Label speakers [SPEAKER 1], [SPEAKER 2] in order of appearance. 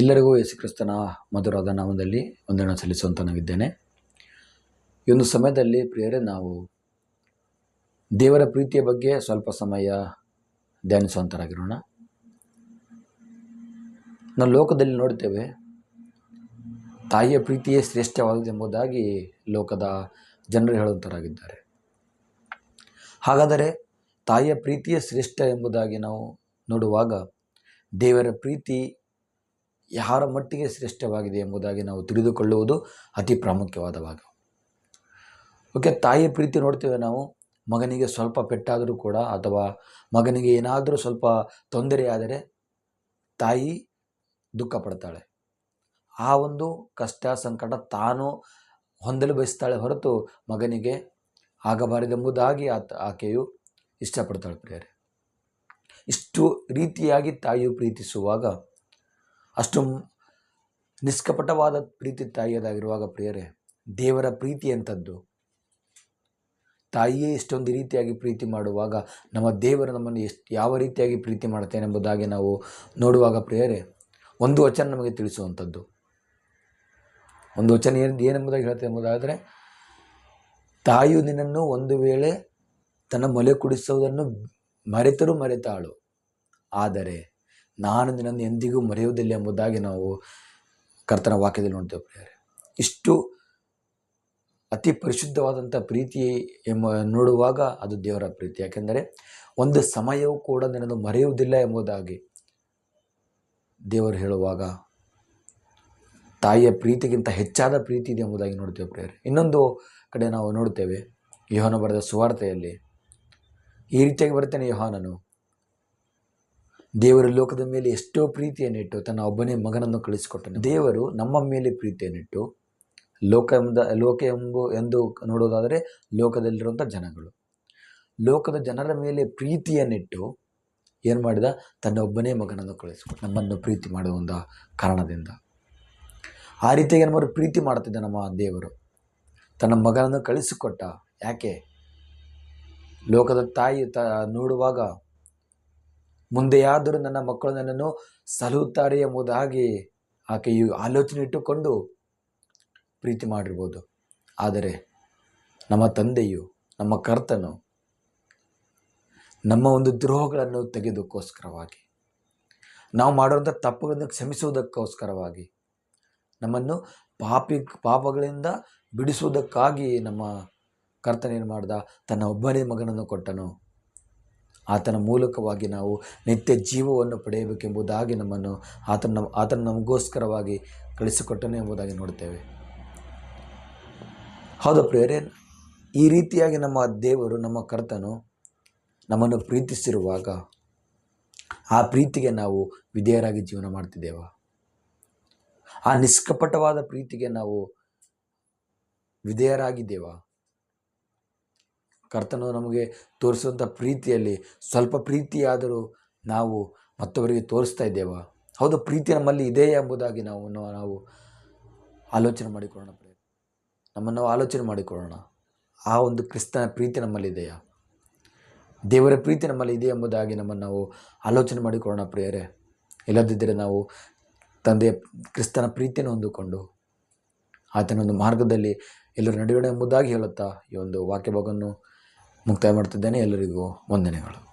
[SPEAKER 1] ಎಲ್ಲರಿಗೂ ಯೇಸುಕ್ರಿಸ್ತನ ಮಧುರಾದ ನಾಮದಲ್ಲಿ ವಂದನೆ ಸಲ್ಲಿಸುವಂತನಾಗಿದ್ದೇನೆ ಈ ಒಂದು ಸಮಯದಲ್ಲಿ ಪ್ರಿಯರೇ, ನಾವು ದೇವರ ಪ್ರೀತಿಯ ಬಗ್ಗೆ ಸ್ವಲ್ಪ ಸಮಯ ಧ್ಯಾನಿಸುವಂತರಾಗಿರೋಣ. ನಾವು ಲೋಕದಲ್ಲಿ ನೋಡ್ತೇವೆ, ತಾಯಿಯ ಪ್ರೀತಿಯೇ ಶ್ರೇಷ್ಠವಾದದ್ದು ಎಂಬುದಾಗಿ ಲೋಕದ ಜನರು ಹೇಳುವಂತರಾಗಿದ್ದಾರೆ. ಹಾಗಾದರೆ ತಾಯಿಯ ಪ್ರೀತಿಯೇ ಶ್ರೇಷ್ಠ ಎಂಬುದಾಗಿ ನಾವು ನೋಡುವಾಗ ದೇವರ ಪ್ರೀತಿ ಯಾರ ಮಟ್ಟಿಗೆ ಶ್ರೇಷ್ಠವಾಗಿದೆ ಎಂಬುದಾಗಿ ನಾವು ತಿಳಿದುಕೊಳ್ಳುವುದು ಅತಿ ಪ್ರಾಮುಖ್ಯವಾದ ಭಾಗ. ಓಕೆ, ತಾಯಿಯ ಪ್ರೀತಿ ನೋಡ್ತೇವೆ ನಾವು. ಮಗನಿಗೆ ಸ್ವಲ್ಪ ಪೆಟ್ಟಾದರೂ ಕೂಡ ಅಥವಾ ಮಗನಿಗೆ ಏನಾದರೂ ಸ್ವಲ್ಪ ತೊಂದರೆಯಾದರೆ ತಾಯಿ ದುಃಖ ಪಡ್ತಾಳೆ. ಆ ಒಂದು ಕಷ್ಟ, ಸಂಕಟ ತಾನು ಹೊಂದಲು ಬಯಸ್ತಾಳೆ ಹೊರತು ಮಗನಿಗೆ ಆಗಬಾರದೆಂಬುದಾಗಿ ಆತ, ಆಕೆಯು ಇಷ್ಟಪಡ್ತಾಳೆ ಪ್ರಿಯರೇ. ಇಷ್ಟು ರೀತಿಯಾಗಿ ತಾಯಿಯು ಪ್ರೀತಿಸುವಾಗ ಅಷ್ಟು ನಿಷ್ಕಪಟವಾದ ಪ್ರೀತಿ ತಾಯಿಯದಾಗಿರುವಾಗ ಪ್ರಿಯರೇ, ದೇವರ ಪ್ರೀತಿ ಎಂಥದ್ದು? ತಾಯಿಯೇ ಇಷ್ಟೊಂದು ರೀತಿಯಾಗಿ ಪ್ರೀತಿ ಮಾಡುವಾಗ ನಮ್ಮ ದೇವರು ನಮ್ಮನ್ನು ಎಷ್ಟು ಯಾವ ರೀತಿಯಾಗಿ ಪ್ರೀತಿ ಮಾಡ್ತೇನೆ ಎಂಬುದಾಗಿ ನಾವು ನೋಡುವಾಗ ಪ್ರಿಯರೇ, ಒಂದು ವಚನ ನಮಗೆ ತಿಳಿಸುವಂಥದ್ದು. ಒಂದು ವಚನ ಏನು, ಏನೆಂಬುದಾಗಿ ಹೇಳ್ತೇವೆ ಎಂಬುದಾದರೆ ತಾಯಿಯು ನಿನ್ನನ್ನು ಒಂದು ವೇಳೆ ತನ್ನ ಮೊಲೆ ಕುಡಿಸುವುದನ್ನು ಮರೆತರೂ ಮರೆತಾಳು. ಆದರೆ ನಾನು ನಿನ್ನನ್ನು ಎಂದಿಗೂ ಮರೆಯುವುದಿಲ್ಲ ಎಂಬುದಾಗಿ ನಾವು ಕರ್ತನ ವಾಕ್ಯದಲ್ಲಿ ನೋಡ್ತೇವೆ ಪ್ರಿಯರೇ. ಇಷ್ಟು ಅತಿ ಪರಿಶುದ್ಧವಾದಂಥ ಪ್ರೀತಿ ಎಂಬ ನೋಡುವಾಗ ಅದು ದೇವರ ಪ್ರೀತಿ. ಯಾಕೆಂದರೆ ಒಂದು ಸಮಯವೂ ಕೂಡ ನಿನ್ನನ್ನು ಮರೆಯುವುದಿಲ್ಲ ಎಂಬುದಾಗಿ ದೇವರು ಹೇಳುವಾಗ ತಾಯಿಯ ಪ್ರೀತಿಗಿಂತ ಹೆಚ್ಚಾದ ಪ್ರೀತಿ ಇದೆ ಎಂಬುದಾಗಿ ನೋಡ್ತೇವೆ ಪ್ರಿಯರೇ. ಇನ್ನೊಂದು ಕಡೆ ನಾವು ನೋಡ್ತೇವೆ, ಯೋಹನ ಬರೆದ ಸುವಾರ್ತೆಯಲ್ಲಿ ಈ ರೀತಿಯಾಗಿ ಬರ್ತೇನೆ ಯೋಹಾನನು. ದೇವರ ಲೋಕದ ಮೇಲೆ ಎಷ್ಟೋ ಪ್ರೀತಿಯನ್ನಿಟ್ಟು ತನ್ನ ಒಬ್ಬನೇ ಮಗನನ್ನು ಕಳಿಸಿಕೊಟ್ಟನು. ದೇವರು ನಮ್ಮ ಮೇಲೆ ಪ್ರೀತಿಯನ್ನಿಟ್ಟು ಲೋಕ ಎಂಬ ಲೋಕ ಎಂಬು, ಎಂದು ನೋಡೋದಾದರೆ ಲೋಕದಲ್ಲಿರುವಂಥ ಜನಗಳು. ಲೋಕದ ಜನರ ಮೇಲೆ ಪ್ರೀತಿಯನ್ನಿಟ್ಟು ಏನು ಮಾಡಿದ? ತನ್ನ ಒಬ್ಬನೇ ಮಗನನ್ನು ಕಳಿಸಿಕೊಟ್ಟು ನಮ್ಮನ್ನು ಪ್ರೀತಿ ಮಾಡುವ ಒಂದು ಕಾರಣದಿಂದ. ಆ ರೀತಿಯಾಗಿ ನಮ್ಮನ್ನು ಪ್ರೀತಿ ಮಾಡ್ತಿದ್ದ ನಮ್ಮ ದೇವರು. ತನ್ನ ಮಗನನ್ನು ಕಳಿಸಿಕೊಟ್ಟ. ಯಾಕೆ? ಲೋಕದ ತಾಯಿ ತ, ನೋಡುವಾಗ ಮುಂದೆಯಾದರೂ ನನ್ನ ಮಕ್ಕಳು ನನ್ನನ್ನು ಸಲಹುತ್ತಾರೆ ಎಂಬುದಾಗಿ ಆಕೆಯು ಆಲೋಚನೆ ಇಟ್ಟುಕೊಂಡು ಪ್ರೀತಿ ಮಾಡಿರ್ಬೋದು. ಆದರೆ ನಮ್ಮ ತಂದೆಯು, ನಮ್ಮ ಕರ್ತನು ನಮ್ಮ ಒಂದು ದ್ರೋಹಗಳನ್ನು ತೆಗೆದಕ್ಕೋಸ್ಕರವಾಗಿ ನಾವು ಮಾಡುವಂಥ ತಪ್ಪುಗಳನ್ನು ಕ್ಷಮಿಸುವುದಕ್ಕೋಸ್ಕರವಾಗಿ, ನಮ್ಮನ್ನು ಪಾಪಿ, ಪಾಪಗಳಿಂದ ಬಿಡಿಸುವುದಕ್ಕಾಗಿ ನಮ್ಮ ಕರ್ತನೇನು ಮಾಡ್ದ, ತನ್ನ ಒಬ್ಬನೇ ಮಗನನ್ನು ಕೊಟ್ಟನು. ಆತನ ಮೂಲಕವಾಗಿ ನಾವು ನಿತ್ಯ ಜೀವವನ್ನು ಪಡೆಯಬೇಕೆಂಬುದಾಗಿ ನಮ್ಮನ್ನು ಆತನ ಆತನ ನಮಗೋಸ್ಕರವಾಗಿ ಕಳಿಸಿಕೊಟ್ಟನು ಎಂಬುದಾಗಿ ನೋಡ್ತೇವೆ ಹೌದು ಪ್ರಿಯರೇ, ಈ ರೀತಿಯಾಗಿ ನಮ್ಮ ದೇವರು, ನಮ್ಮ ಕರ್ತನು ನಮ್ಮನ್ನು ಪ್ರೀತಿಸಿರುವಾಗ ಆ ಪ್ರೀತಿಗೆ ನಾವು ವಿಧೇಯರಾಗಿ ಜೀವನ ಮಾಡ್ತಿದ್ದೇವ? ಆ ನಿಷ್ಕಪಟವಾದ ಪ್ರೀತಿಗೆ ನಾವು ವಿಧೇಯರಾಗಿದ್ದೇವಾ? ಕರ್ತನು ನಮಗೆ ತೋರಿಸುವಂಥ ಪ್ರೀತಿಯಲ್ಲಿ ಸ್ವಲ್ಪ ಪ್ರೀತಿಯಾದರೂ ನಾವು ಮತ್ತೊಬ್ಬರಿಗೆ ತೋರಿಸ್ತಾ ಇದ್ದೇವಾ? ಹೌದು, ಪ್ರೀತಿ ನಮ್ಮಲ್ಲಿ ಇದೆ ಎಂಬುದಾಗಿ ನಾವು ನಾವು ಆಲೋಚನೆ ಮಾಡಿಕೊಳ್ಳೋಣ ನಮ್ಮನ್ನು ಆಲೋಚನೆ ಮಾಡಿಕೊಳ್ಳೋಣ. ಆ ಒಂದು ಕ್ರಿಸ್ತನ ಪ್ರೀತಿ ನಮ್ಮಲ್ಲಿದೆಯಾ? ದೇವರ ಪ್ರೀತಿ ನಮ್ಮಲ್ಲಿ ಇದೆ ಎಂಬುದಾಗಿ ನಮ್ಮನ್ನು ನಾವು ಆಲೋಚನೆ ಮಾಡಿಕೊಳ್ಳೋಣ ಪ್ರಿಯರೇ. ಇಲ್ಲದಿದ್ದರೆ ನಾವು ತಂದೆಯ ಕ್ರಿಸ್ತನ ಪ್ರೀತಿಯನ್ನು ಹೊಂದಿಕೊಂಡು ಆತನ ಒಂದು ಮಾರ್ಗದಲ್ಲಿ ಎಲ್ಲರೂ ನಡೆಯೋಣ ಎಂಬುದಾಗಿ ಹೇಳುತ್ತಾ ಈ ಒಂದು ವಾಕ್ಯ ಭಾಗವನ್ನು ಮುಕ್ತಾಯ ಮಾಡ್ತಿದ್ದೇನೆ ಎಲ್ಲರಿಗೂ ವಂದನೆಗಳು.